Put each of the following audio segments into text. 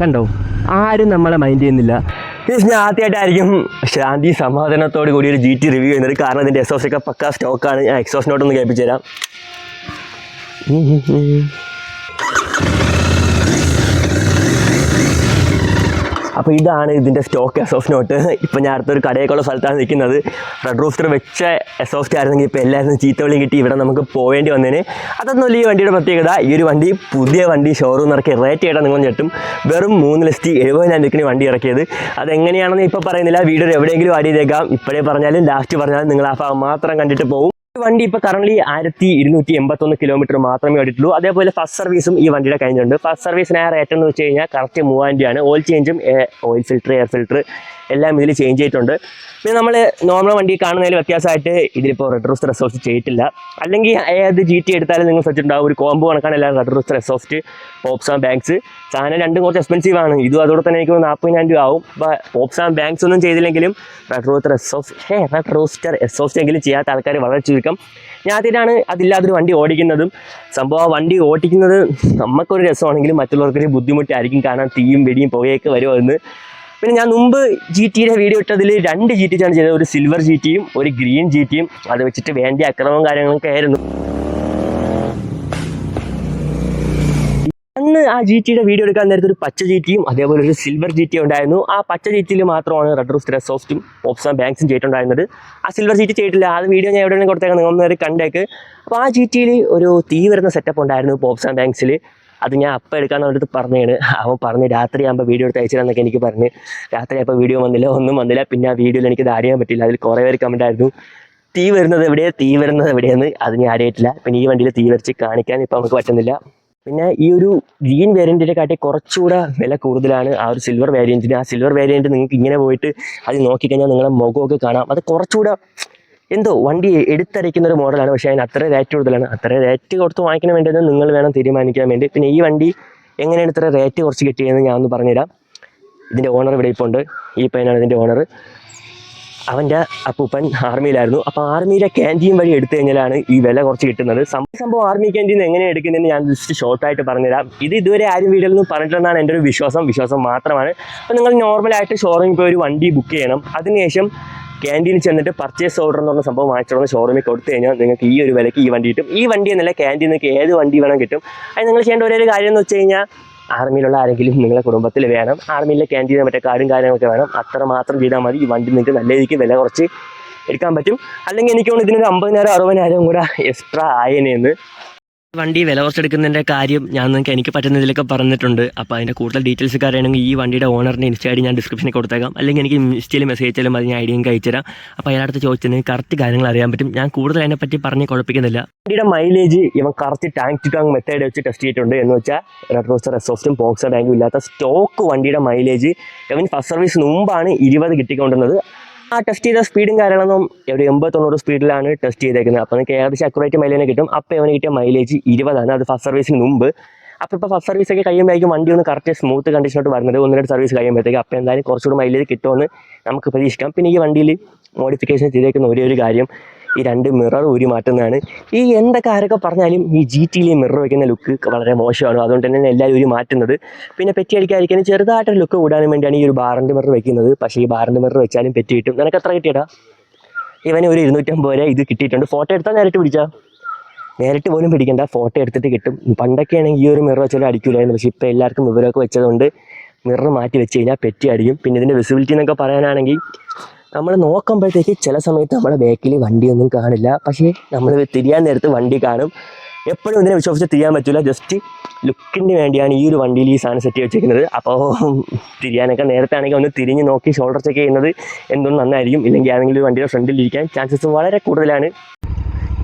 കണ്ടോ? ആരും നമ്മളെ മൈൻഡ് ചെയ്യുന്നില്ല. ഞാൻ ആദ്യമായിട്ടായിരിക്കും ശാന്തി സമാധാനത്തോട് കൂടി ഒരു ജി ടി റിവ്യൂ ചെയ്യുന്നത്. കാരണം ഇതിന്റെ എക്സോസ് ഒക്കെ പക്കാ സ്റ്റോക്കാണ് ഞാൻ എക്സോസ് നോട്ട് ഒന്ന് കേൾപ്പിച്ചു തരാം അപ്പോൾ ഇതാണ് ഇതിന്റെ സ്റ്റോക്ക് എസോഫ് നോട്ട് ഇപ്പോൾ ഞാൻ അടുത്തൊരു കടയൊക്കെയുള്ള സ്ഥലത്താണ് നിൽക്കുന്നത്. റെഡ് റൂസ്റ്റർ വെച്ച എസോഫ്റ്റ് ആയിരുന്നെങ്കിൽ ഇപ്പോൾ എല്ലാവരും ചീത്തവിളിയും കിട്ടി. ഇവിടെ നമുക്ക് പോകേണ്ടി വന്നതിന് അതൊന്നുമില്ല ഈ വണ്ടിയുടെ പ്രത്യേകത. ഈ ഒരു വണ്ടി പുതിയ വണ്ടി ഷോറൂം ഇറക്കി റേറ്റ് ചെയ്യാൻ നിങ്ങൾ ഞെട്ടും. വെറും മൂന്ന് ലക്ഷത്തി എഴുപതിനായിരം രൂപയ്ക്ക് വണ്ടി ഇറക്കിയത്. അതെങ്ങനെയാണെന്ന് ഇപ്പോൾ പറയുന്നില്ല. വീഡിയോ എവിടെയെങ്കിലും ആഡ് ചെയ്തേക്കാം. ഇപ്പോഴേ പറഞ്ഞാലും ലാസ്റ്റ് പറഞ്ഞാലും നിങ്ങൾ ആ ഭാഗം മാത്രം കണ്ടിട്ട് പോകും വണ്ടി ഇപ്പോൾ കറന്റ് ആയിരത്തി ഇരുന്നൂറ്റി എൺപത്തൊന്ന് കിലോമീറ്റർ മാത്രമേ ഓടിയിട്ടുള്ളൂ. അതേപോലെ ഫസ്റ്റ് സർവീസും ഈ വണ്ടിയുടെ കഴിഞ്ഞിട്ടുണ്ട് ഫസ്റ്റ് സർവീസിന് ആ റേറ്റ് എന്ന് വെച്ച് കഴിഞ്ഞാൽ കറക്റ്റ് മൂവായിരം രൂപയാണ്. ഓയിൽ ചേഞ്ചും ഓയിൽ ഫിൽറ്റർ എയർ ഫിൽറ്റർ എല്ലാം ഇതിൽ ചേഞ്ച് ചെയ്തിട്ടുണ്ട്. പിന്നെ നമ്മൾ നോർമൽ വണ്ടി കാണുന്നതിൽ വ്യത്യാസമായിട്ട് ഇതിലിപ്പോൾ റെഡ് റോസ്റ്റർ എസോസ്റ്റ് ചെയ്തിട്ടില്ല. അല്ലെങ്കിൽ ഏത് ജി ടി എടുത്താലും നിങ്ങൾ ശ്രദ്ധിച്ചിട്ടുണ്ടാവും ഒരു കോംബോ കണക്കാണ് എല്ലാം red rooster exhaust pops and bangs സാധനം രണ്ടും കുറച്ച് എക്സ്പെൻസീവ് ആണ്. ഇതും അതോടെ തന്നെ എനിക്ക് നാൽപ്പതിനായിരം രൂപ ആവും. അപ്പോൾ പോപ്സ് ആൻഡ് ബാങ്ക്സ് ഒന്നും ചെയ്തില്ലെങ്കിലും red exhaust hey red rooster എങ്കിലും ചെയ്യാത്ത ആൾക്കാർ വളരെ ചുരുക്കം. ഞാൻ ആദ്യമായിട്ടാണ് അതില്ലാത്തൊരു വണ്ടി ഓടിക്കുന്നതും. സംഭവം ആ വണ്ടി ഓടിക്കുന്നത് നമുക്കൊരു രസമാണെങ്കിലും മറ്റുള്ളവർക്കൊരു ബുദ്ധിമുട്ടായിരിക്കും. കാരണം തീയും വെടിയും പുകയൊക്കെ വരുമെന്ന് പിന്നെ ഞാൻ മുമ്പ് ജി ടിയുടെ വീഡിയോ ഇട്ടതിൽ രണ്ട് ജി ടി ആണ് ചെയ്തത് ഒരു സിൽവർ ജി ടിയും ഒരു ഗ്രീൻ ജി ടിയും അത് വെച്ചിട്ട് വേണ്ട അക്രമവും കാര്യങ്ങളൊക്കെ ആയിരുന്നു അന്ന് ആ ജി ടിയുടെ വീഡിയോ എടുക്കാൻ നേരത്തെ ഒരു പച്ച ജി ടിയും അതേപോലെ ഒരു സിൽവർ ജി ടി ഉണ്ടായിരുന്നു ആ പച്ച ജി ടിയിൽ മാത്രമാണ് റെഡ് റൂസ് സോഫ്റ്റും ഓപ്സാം ബാങ്ക്സും ചെയ്തിട്ടുണ്ടായിരുന്നത് ആ സിൽവർ ജി ടി ചെയ്തിട്ടില്ല ആ വീഡിയോ ഞാൻ എവിടെയാണ് കൊടുത്തേക്കാം നിങ്ങൾ ഒന്നൊരു കണ്ടേക്ക് അപ്പോൾ ആ ജി ടിയിൽ ഒരു തീ വരുന്ന സെറ്റപ്പ് ഉണ്ടായിരുന്നു പോപ്സാം ബാങ്ക്സിൽ അത് ഞാൻ അപ്പം എടുക്കാൻ അവന്റെ അടുത്ത് പറഞ്ഞാണ്. അവൻ പറഞ്ഞ് രാത്രി ആകുമ്പോൾ വീഡിയോ എടുത്ത് അയച്ചിടാന്നൊക്കെ എനിക്ക് പറഞ്ഞ്. രാത്രി ആയപ്പോൾ വീഡിയോ വന്നില്ല ഒന്നും വന്നില്ല. പിന്നെ ആ വീഡിയോയിൽ എനിക്ക് അറിയാൻ പറ്റില്ല അതിൽ കുറേ പേര് കമന്റ് ആയിരുന്നു. തീ വരുന്നത് എവിടെയാണ് തീ വരുന്നത് എവിടെയെന്ന്? അത് ഞാൻ അറിയിട്ടില്ല പിന്നെ ഈ വണ്ടിയിൽ തീ വരച്ച് കാണിക്കാൻ ഇപ്പം നമുക്ക് പറ്റുന്നില്ല. പിന്നെ ഈ ഒരു ഗ്രീൻ വേരിയന്റിനെ കാട്ടി കുറച്ചുകൂടെ വില കൂടുതലാണ് ആ ഒരു സിൽവർ വേരിയന്റിന് ആ സിൽവർ വേരിയന്റ് നിങ്ങൾക്ക് ഇങ്ങനെ പോയിട്ട് അത് നോക്കിക്കഴിഞ്ഞാൽ നിങ്ങളുടെ മുഖമൊക്കെ കാണാം. അത് കുറച്ചുകൂടെ എന്തോ വണ്ടി എടുത്തരയ്ക്കുന്ന ഒരു മോഡലാണ് പക്ഷേ അതിന് അത്ര റേറ്റ് കൂടുതലാണ്. അത്ര റേറ്റ് കൊടുത്ത് വാങ്ങിക്കാൻ വേണ്ടത് നിങ്ങൾ വേണം തീരുമാനിക്കാൻ വേണ്ടി. പിന്നെ ഈ വണ്ടി എങ്ങനെയാണ് ഇത്ര റേറ്റ് കുറച്ച് കിട്ടിയതെന്ന് ഞാൻ ഒന്ന് പറഞ്ഞുതരാം. ഇതിന്റെ ഓണർ ഇവിടെ ഇപ്പോൾ ഉണ്ട്. ഈ പയ്യനാണ് ഇതിന്റെ ഓണർ അവന്റെ അപ്പൂപ്പൻ ആർമിയിലായിരുന്നു അപ്പോൾ ആർമിയിലെ ക്യാന്റീൻ വഴി എടുത്തു കഴിഞ്ഞാലാണ് ഈ വില കുറച്ച് കിട്ടുന്നത്. സംഭവം ആർമി ക്യാന്റീൻ എങ്ങനെ എടുക്കുന്നതെന്ന് ഞാൻ ജസ്റ്റ് ഷോർട്ടായിട്ട് പറഞ്ഞുതരാം. ഇത് ഇതുവരെ ആരും വീഡിയോയിൽ പറഞ്ഞിട്ടുണ്ടെന്നാണ് എന്റെ ഒരു വിശ്വാസം. വിശ്വാസം മാത്രമാണ്. അപ്പോൾ നിങ്ങൾ നോർമലായിട്ട് ഷോറൂമിൽ പോയി ഒരു വണ്ടി ബുക്ക് ചെയ്യണം. അതിനുശേഷം ക്യാന്റീനിൽ ചെന്നിട്ട് പർച്ചേസ് ഓർഡർ എന്ന് പറഞ്ഞ സംഭവം വാങ്ങിച്ചോണ്ട് ഷോറൂമിൽ കൊടുത്തു കഴിഞ്ഞാൽ നിങ്ങൾക്ക് ഈ ഒരു വിലയ്ക്ക് ഈ വണ്ടി കിട്ടും. ഈ വണ്ടി എന്നല്ല ക്യാന്റീൻ നിങ്ങൾക്ക് ഏത് വണ്ടി വേണം കിട്ടും. അത് നിങ്ങൾ ചെയ്യേണ്ട ഒരു കാര്യം എന്ന് വെച്ച് കഴിഞ്ഞാൽ ആർമിയിലുള്ള ആരെങ്കിലും നിങ്ങളുടെ കുടുംബത്തിൽ വേണം. ആർമിയിലെ ക്യാന്റീനെ മറ്റേ കാർഡും കാര്യങ്ങളൊക്കെ വേണം. അത്ര മാത്രം ചെയ്താൽ മതി. ഈ വണ്ടി നിങ്ങൾക്ക് നല്ല രീതിക്ക് വില കുറച്ച് എടുക്കാൻ പറ്റും. അല്ലെങ്കിൽ എനിക്ക് തോന്നുന്നു ഇതിനൊരു അമ്പതിനായിരം അറുപതിനായിരം കൂടെ എക്സ്ട്രാ ആയേനെന്ന് വണ്ടി വില കുറച്ചെടുക്കുന്നതിന്റെ കാര്യം ഞാൻ നിങ്ങൾക്ക് എനിക്ക് പറ്റുന്നതിലൊക്കെ പറഞ്ഞിട്ടുണ്ട്. അപ്പോൾ അതിന്റെ കൂടുതൽ ഡീറ്റെയിൽസ് കാര്യമാണെങ്കിൽ ഈ വണ്ടിയുടെ ഓണറിന്റെ ഇൻസ്റ്റ ഞാൻ ഡിസ്ക്രിപ്ഷനിൽ കൊടുത്തേക്കാം. അല്ലെങ്കിൽ എനിക്ക് ഇൻസ്റ്റയിൽ മെസ്സേജ് അയച്ചാലും അത് ഞാൻ ഐ ഡിയും അയച്ചുതരാം. അപ്പോൾ അയാളടുത്ത് ചോദിച്ചതിന് കറക്റ്റ് കാര്യങ്ങൾ അറിയാൻ പറ്റും. ഞാൻ കൂടുതൽ അതിനെപ്പറ്റി പറഞ്ഞ് കുഴപ്പിക്കുന്നില്ല. വണ്ടിയുടെ മൈലേജ് ഇവൻ correct tank to tank method വെച്ച് ടെസ്റ്റ് ചെയ്തിട്ടുണ്ട് എന്ന് വെച്ചാൽ റെഡ് റോസ്റ്റർ എസോഫ്റ്റും പോക്സർ ടാങ്കും ഇല്ലാത്ത സ്റ്റോക്ക് വണ്ടിയുടെ മൈലേജ് ഇവൻ ഫസ്റ്റ് സർവീസിന് മുമ്പാണ് ഇരുപത് കിട്ടിക്കൊണ്ടുവന്നത് ആ ടെസ്റ്റ് ചെയ്ത സ്പീഡും കാര്യങ്ങളൊന്നും ഒരു എൺപത് തൊണ്ണൂറ് സ്പീഡിലാണ് ടെസ്റ്റ് ചെയ്തേക്കുന്നത്. അപ്പോൾ നിങ്ങൾക്ക് ഏകദേശം അക്യുറേറ്റ് മൈലേജ് കിട്ടും. അപ്പോൾ ഇവന് കിട്ടിയ മൈലേജ് ഇരുപതാണ്. അത് ഫസ്റ്റ് സർവീസിന് മുമ്പ്. അപ്പോൾ ഇപ്പോൾ ഫസ്റ്റ് സർവീസ് ഒക്കെ കഴിയുമ്പോഴേക്കും വണ്ടി ഒന്ന് കറക്റ്റ് സ്മൂത്ത് കണ്ടീഷനോട്ട് വരുന്നത് ഒന്ന് രണ്ട് സർവീസ് കഴിയുമ്പോഴത്തേക്ക് അപ്പോൾ എന്തായാലും കുറച്ചുകൂടി മൈലേജ് കിട്ടുമെന്ന് നമുക്ക് പ്രതീക്ഷിക്കാം. പിന്നെ ഈ വണ്ടിയിൽ മോഡിഫിക്കേഷൻ ചെയ്തേക്കുന്ന ഒരേ ഒരു കാര്യം ഈ രണ്ട് മിറർ ഊരി മാറ്റുന്നതാണ്. ഈ എന്തൊക്കെ ആരൊക്കെ പറഞ്ഞാലും ഈ ജി ടിയിൽ മിറർ വയ്ക്കുന്ന ലുക്ക് വളരെ മോശമാണ്. അതുകൊണ്ട് തന്നെ എല്ലാവരും ഊരി മാറ്റുന്നത്. പിന്നെ പെറ്റി അടിക്കാതിരിക്കാൻ ചെറുതായിട്ടൊരു ലുക്ക് കൂടാനും വേണ്ടിയാണ് ഈ ഒരു ബാറിന്റെ മിറർ വയ്ക്കുന്നത് പക്ഷേ ഈ ബാറിന്റെ മിറർ വെച്ചാലും പെറ്റി കിട്ടും. നിനക്ക് എത്ര കിട്ടിയടാ? ഇവന് ഒരു ഇരുന്നൂറ്റമ്പത് രൂപ ഇത് കിട്ടിയിട്ടുണ്ട്. ഫോട്ടോ എടുത്താൽ നേരിട്ട് പിടിച്ചാൽ നേരിട്ട് പോലും പിടിക്കണ്ട. ഫോട്ടോ എടുത്തിട്ട് കിട്ടും. പണ്ടൊക്കെ ആണെങ്കിൽ ഈ ഒരു മിറർ വെച്ചാലും അടിക്കില്ലായിരുന്നു പക്ഷേ ഇപ്പോൾ എല്ലാവർക്കും വിവരമൊക്കെ വെച്ചതുകൊണ്ട് മിറർ മാറ്റി വെച്ച് കഴിഞ്ഞാൽ പെറ്റി അടിക്കും പിന്നെ ഇതിന്റെ വിസിബിലിറ്റി എന്നൊക്കെ പറയാനാണെങ്കിൽ നമ്മൾ നോക്കുമ്പോഴത്തേക്ക് ചില സമയത്ത് നമ്മുടെ ബാക്കിൽ വണ്ടിയൊന്നും കാണില്ല. പക്ഷേ നമ്മൾ തിരിയാൻ നേരത്ത് വണ്ടി കാണും. എപ്പോഴും ഇതിനെ വിശ്വസിച്ച് തിരിയാൻ പറ്റില്ല ജസ്റ്റ് ലുക്കിന് വേണ്ടിയാണ് ഈ ഒരു വണ്ടിയിൽ ഈ സാധനം സെറ്റ് വെച്ചിരിക്കുന്നത്. അപ്പോൾ തിരിയാനൊക്കെ നേരത്തെ ആണെങ്കിൽ ഒന്ന് തിരിഞ്ഞ് നോക്കി ഷോൾഡർ ചെക്ക് ചെയ്യുന്നത് എന്തുകൊണ്ട് നന്നായിരിക്കും. ഇല്ലെങ്കിൽ ഏതെങ്കിലും വണ്ടിയുടെ ഫ്രണ്ടിൽ ഇരിക്കാൻ ചാൻസസ് വളരെ കൂടുതലാണ്.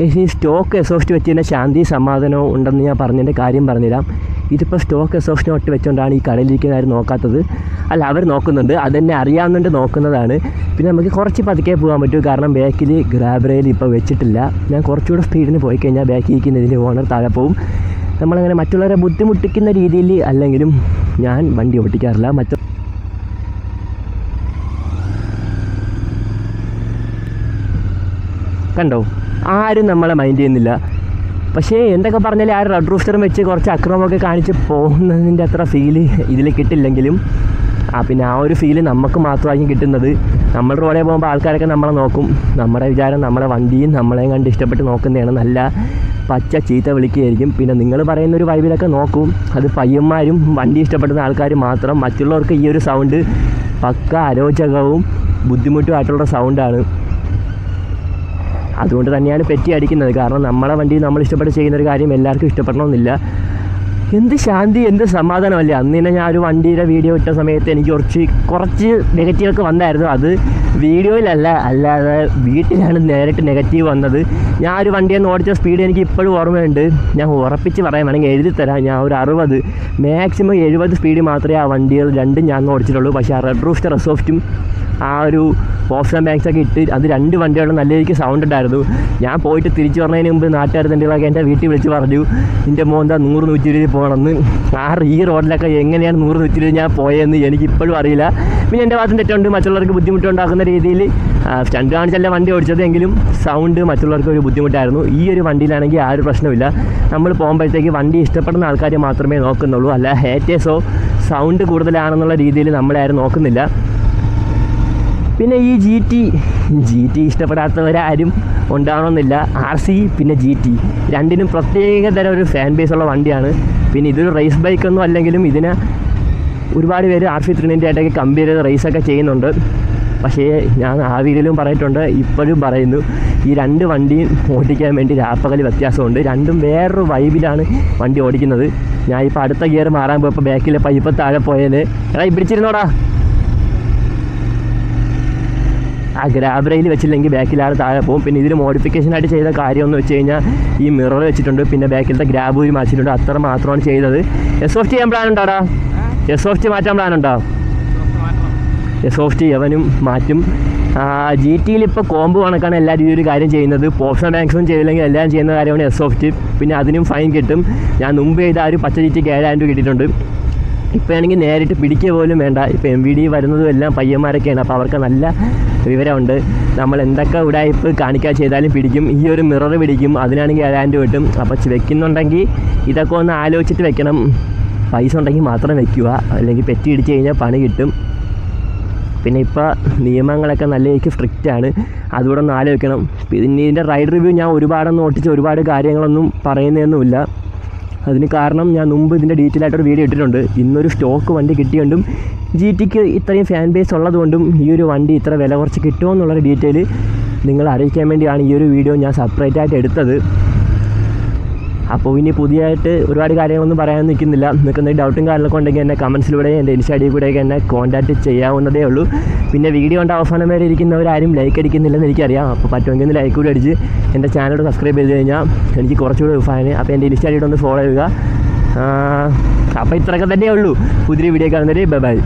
ഈ സ്റ്റോക്ക് എസോസ്റ്റ് വെച്ചതിന്റെ ശാന്തി സമാധാനവും ഉണ്ടെന്ന് ഞാൻ പറഞ്ഞതിന്റെ കാര്യം പറഞ്ഞുതരാം. ഇതിപ്പോൾ സ്റ്റോക്ക് എസോഷൻ ഒട്ട് വെച്ചുകൊണ്ടാണ് ഈ കടയിലിരിക്കുന്ന ആരും നോക്കാത്തത്. അല്ല അവർ നോക്കുന്നുണ്ട്. അതെന്നെ അറിയാവുന്നുണ്ട് നോക്കുന്നതാണ്. പിന്നെ നമുക്ക് കുറച്ച് പതുക്കെ പോകാൻ പറ്റും. കാരണം ബാക്കിൽ ഗ്രാബ് റെയിൽ ഇപ്പോൾ വെച്ചിട്ടില്ല. ഞാൻ കുറച്ചുകൂടെ സ്പീഡിന് പോയി കഴിഞ്ഞാൽ ബാക്കിൽ ഇരിക്കുന്നതിന്റെ ഓണർ താഴെ പോവും. നമ്മളങ്ങനെ മറ്റുള്ളവരെ ബുദ്ധിമുട്ടിക്കുന്ന രീതിയിൽ അല്ലെങ്കിലും ഞാൻ വണ്ടി ഓടിക്കാറില്ല മറ്റു കണ്ടോ? ആരും നമ്മളെ മൈൻഡ് ചെയ്യുന്നില്ല. പക്ഷേ എന്തൊക്കെ പറഞ്ഞാലും ആ റെഡ് റൂസ്റ്റർ വെച്ച് കുറച്ച് അക്രമമൊക്കെ കാണിച്ച് പോകുന്നതിന്റെ അത്ര ഫീൽ ഇതിൽ കിട്ടില്ലെങ്കിലും ആ പിന്നെ ആ ഒരു ഫീൽ നമുക്ക് മാത്രമായിരിക്കും കിട്ടുന്നത്. നമ്മൾ റോഡിൽ പോകുമ്പോൾ ആൾക്കാരൊക്കെ നമ്മളെ നോക്കും. നമ്മുടെ വിചാരം നമ്മളെ വണ്ടിയും നമ്മളെയും കണ്ട് ഇഷ്ടപ്പെട്ട് നോക്കുന്നതാണ്. നല്ല പച്ച ചീത്ത വിളിക്കുകയായിരിക്കും. പിന്നെ നിങ്ങൾ പറയുന്ന ഒരു വൈബിലൊക്കെ നോക്കും. അത് പയ്യന്മാരും വണ്ടി ഇഷ്ടപ്പെടുന്ന ആൾക്കാർ മാത്രം. മറ്റുള്ളവർക്ക് ഈ ഒരു സൗണ്ട് പക്ക അരോചകവും ബുദ്ധിമുട്ടുമായിട്ടുള്ള സൗണ്ടാണ് അതുകൊണ്ട് തന്നെയാണ് പെറ്റി അടിക്കുന്നത്. കാരണം നമ്മളെ വണ്ടി നമ്മൾ ഇഷ്ടപ്പെട്ട് ചെയ്യുന്ന ഒരു കാര്യം എല്ലാവർക്കും ഇഷ്ടപ്പെടണമെന്നില്ല. എന്ത് ശാന്തി എന്ത് സമാധാനമല്ലേ? അന്ന് തന്നെ ഞാൻ ഒരു വണ്ടിയുടെ വീഡിയോ ഇട്ട സമയത്ത് എനിക്ക് കുറച്ച് കുറച്ച് നെഗറ്റീവൊക്കെ വന്നായിരുന്നു. അത് വീഡിയോയിലല്ല അല്ലാതെ വീട്ടിലാണ് നേരിട്ട് നെഗറ്റീവ് വന്നത്. ഞാൻ ഒരു വണ്ടിയിൽ ഓടിച്ച സ്പീഡ് എനിക്ക് ഇപ്പോഴും ഓർമ്മയുണ്ട്. ഞാൻ ഉറപ്പിച്ച് പറയാൻ വേണമെങ്കിൽ എഴുതി തരാം. ഞാൻ ഒരു അറുപത് മാക്സിമം എഴുപത് സ്പീഡ് മാത്രമേ ആ വണ്ടികൾ രണ്ടും ഞാൻ ഓടിച്ചിട്ടുള്ളൂ. പക്ഷേ ആ റെഡ് റൂസ്റ്റർ റെസോഫ്റ്റും ആ ഒരു ഓപ്ഷൻ ബാങ്ക്സ് ഒക്കെ ഇട്ട് അത് രണ്ട് വണ്ടികളും നല്ല രീതിക്ക് സൗണ്ട് ഉണ്ടായിരുന്നു. ഞാൻ പോയിട്ട് തിരിച്ചു പറഞ്ഞതിന് മുമ്പ് നാട്ടുകാർ തണ്ടികളൊക്കെ എന്റെ വീട്ടിൽ വിളിച്ച് പറഞ്ഞു എന്റെ മോൻ എന്താ നൂറ് നൂറ്റി ഇരുപത് പോകണമെന്ന് ആ ഈ റോഡിലൊക്കെ എങ്ങനെയാണ് നൂറ് നൂറ്റി ഇരുപത് ഞാൻ പോയതെന്ന് എനിക്കിപ്പോഴും അറിയില്ല. പിന്നെ എന്റെ ഭാഗത്ത് തെറ്റുണ്ട് മറ്റുള്ളവർക്ക് ബുദ്ധിമുട്ടുണ്ടാക്കുന്ന രീതിയിൽ സ്റ്റണ്ട് കാണിച്ചല്ല വണ്ടി ഓടിച്ചത് എങ്കിലും സൗണ്ട് മറ്റുള്ളവർക്ക് ഒരു ബുദ്ധിമുട്ടായിരുന്നു. ഈ ഒരു വണ്ടിയിലാണെങ്കിൽ ആ ഒരു പ്രശ്നമില്ല. നമ്മൾ പോകുമ്പോഴത്തേക്ക് വണ്ടി ഇഷ്ടപ്പെടുന്ന ആൾക്കാർ മാത്രമേ നോക്കുന്നുള്ളൂ. അല്ല ഹേറ്റേഴ്സോ സൗണ്ട് കൂടുതലാണെന്നുള്ള രീതിയിൽ നമ്മളാരും നോക്കുന്നില്ല. പിന്നെ ഈ ജി ടി ജി ടി ഇഷ്ടപ്പെടാത്തവരാരും ഉണ്ടാവണമെന്നില്ല. ആർ സി പിന്നെ ജി ടി രണ്ടിനും പ്രത്യേക തരം ഒരു ഫാൻ ബേസ് ഉള്ള വണ്ടിയാണ്. പിന്നെ ഇതൊരു റേസ് ബൈക്കൊന്നും അല്ലെങ്കിലും ഇതിനെ ഒരുപാട് പേര് ആർ സി ത്രീനിന്റെ ആയിട്ടൊക്കെ കമ്പയർ ചെയ്ത് റേസൊക്കെ ചെയ്യുന്നുണ്ട്. പക്ഷേ ഞാൻ ആ വീഡിയോയിലും പറഞ്ഞിട്ടുണ്ട്. ഇപ്പോഴും പറയുന്നു ഈ രണ്ട് വണ്ടിയും ഓടിക്കാൻ വേണ്ടി രാപ്പകൽ വ്യത്യാസമുണ്ട്. രണ്ടും വേറൊരു വൈബിലാണ് വണ്ടി ഓടിക്കുന്നത്. ഞാൻ ഇപ്പോൾ അടുത്ത ഗിയർ മാറാൻ പോയപ്പോൾ ബാക്കിലെ പൈപ്പ് താഴെ പോയാൽ എടാ പിടിച്ചിരുന്നോടാ. ആ ഗ്രാബ് റെയിൽ വെച്ചില്ലെങ്കിൽ ബാക്കിലാണ് താഴെ പോകും. പിന്നെ ഇതിന് മോഡിഫിക്കേഷൻ ആയിട്ട് ചെയ്ത കാര്യം എന്ന് വെച്ച് കഴിഞ്ഞാൽ ഈ മിറർ വെച്ചിട്ടുണ്ട്. പിന്നെ ബാക്കിലത്തെ ഗ്രാബ് ഊരി മാറ്റിയിട്ടുണ്ട്. അത്ര മാത്രമാണ് ചെയ്തത്. എസ് ഓഫ് ചെയ്യാൻ പ്ലാൻ ഉണ്ടോടാ? എസ് ഓഫ് ടി മാറ്റാൻ പ്ലാൻ ഉണ്ടോ? എസ് ഓഫ് ടി അവനും മാറ്റും. ജി ടിയിൽ ഇപ്പോൾ കോമ്പ് കണക്കാണ് എല്ലാവരും ഈ ഒരു കാര്യം ചെയ്യുന്നത്. പോപ്ഷൻ ബാങ്ക്സും ചെയ്തില്ലെങ്കിൽ എല്ലാം ചെയ്യുന്ന കാര്യമാണ് എസ് ഓഫ് ടി പിന്നെ അതിനും ഫൈൻ കിട്ടും. ഞാൻ മുമ്പ് ചെയ്ത ആ ഒരു പച്ച ജി ടിക്ക് ഏഴായിരം രൂപ കിട്ടിയിട്ടുണ്ട്. ഇപ്പോൾ ആണെങ്കിൽ നേരിട്ട് പിടിക്കുക പോലും വേണ്ട. ഇപ്പോൾ എം വി ഡി വരുന്നതും എല്ലാം പയ്യന്മാരൊക്കെയാണ്. അപ്പോൾ അവർക്ക് നല്ല വിവരമുണ്ട്. നമ്മൾ എന്തൊക്കെ ഉടായ്പ് കാണിക്കാൻ ചെയ്താലും പിടിക്കും. ഈ ഒരു മിറർ പിടിക്കും. അതിനാണെങ്കിൽ ഏഴായിരം രൂപ കിട്ടും. അപ്പോൾ വെക്കുന്നുണ്ടെങ്കിൽ ഇതൊക്കെ ഒന്ന് ആലോചിച്ചിട്ട് വെക്കണം. പൈസ ഉണ്ടെങ്കിൽ മാത്രം വെക്കുക. അല്ലെങ്കിൽ പെറ്റി ഇടിച്ച് കഴിഞ്ഞാൽ പണി കിട്ടും. പിന്നെ ഇപ്പോൾ നിയമങ്ങളൊക്കെ നല്ല രീതിക്ക് സ്ട്രിക്റ്റ് ആണ്. അതുകൂടെ ഒന്ന് ആലോചിക്കണം. പിന്നെ ഇതിന്റെ റൈഡ് റിവ്യൂ ഞാൻ ഒരുപാടൊന്നും ഒട്ടിച്ച് ഒരുപാട് കാര്യങ്ങളൊന്നും പറയുന്നതൊന്നുമില്ല. അതിന് കാരണം ഞാൻ മുമ്പ് ഇതിന്റെ ഡീറ്റെയിൽ ആയിട്ടൊരു വീഡിയോ ഇട്ടിട്ടുണ്ട്. ഇന്നൊരു സ്റ്റോക്ക് വണ്ടി കിട്ടിയതുകൊണ്ടും ജി ടിക്ക് ഇത്രയും ഫാൻ ബേസ് ഉള്ളതുകൊണ്ടും ഈ ഒരു വണ്ടി ഇത്ര വില കുറച്ച് കിട്ടുമോ എന്നുള്ളൊരു ഡീറ്റെയിൽ നിങ്ങളെ അറിയിക്കാൻ വേണ്ടിയാണ് ഈ ഒരു വീഡിയോ ഞാൻ സെപ്പറേറ്റ് ആയിട്ട് എടുത്തത്. അപ്പോൾ ഇനി പുതിയതായിട്ട് ഒരുപാട് കാര്യങ്ങളൊന്നും പറയാൻ നിൽക്കുന്നില്ല. നിങ്ങൾക്ക് എന്തെങ്കിലും ഡൗട്ടും കാര്യങ്ങളൊക്കെ ഉണ്ടെങ്കിൽ എന്നെ കമൻസിലൂടെ എന്റെ ഇൻസ്റ്റ ഐ കൂടെയൊക്കെ എന്നെ കോൺടാക്റ്റ് ചെയ്യാവുന്നതേ ഉള്ളൂ. പിന്നെ വീഡിയോ കണ്ട അവസാനം വരെ ഇരിക്കുന്നവരാരും ലൈക്ക് അടിക്കുന്നില്ലെന്ന് എനിക്കറിയാം. അപ്പോൾ പറ്റുമെങ്കിൽ ഒന്ന് ലൈക്ക് കൂടി അടിച്ച് എന്റെ ചാനൽ സബ്സ്ക്രൈബ് ചെയ്ത് കഴിഞ്ഞാൽ എനിക്ക് കുറച്ചുകൂടി ഫാന് അപ്പോൾ എന്റെ ഇൻസ്റ്റ ഒന്ന് ഫോളോ ചെയ്യുക. അപ്പോൾ ഇത്രയൊക്കെ തന്നെയേ ഉള്ളൂ. പുതിയ വീഡിയോ കാണുന്നവരെ ബൈ ബൈ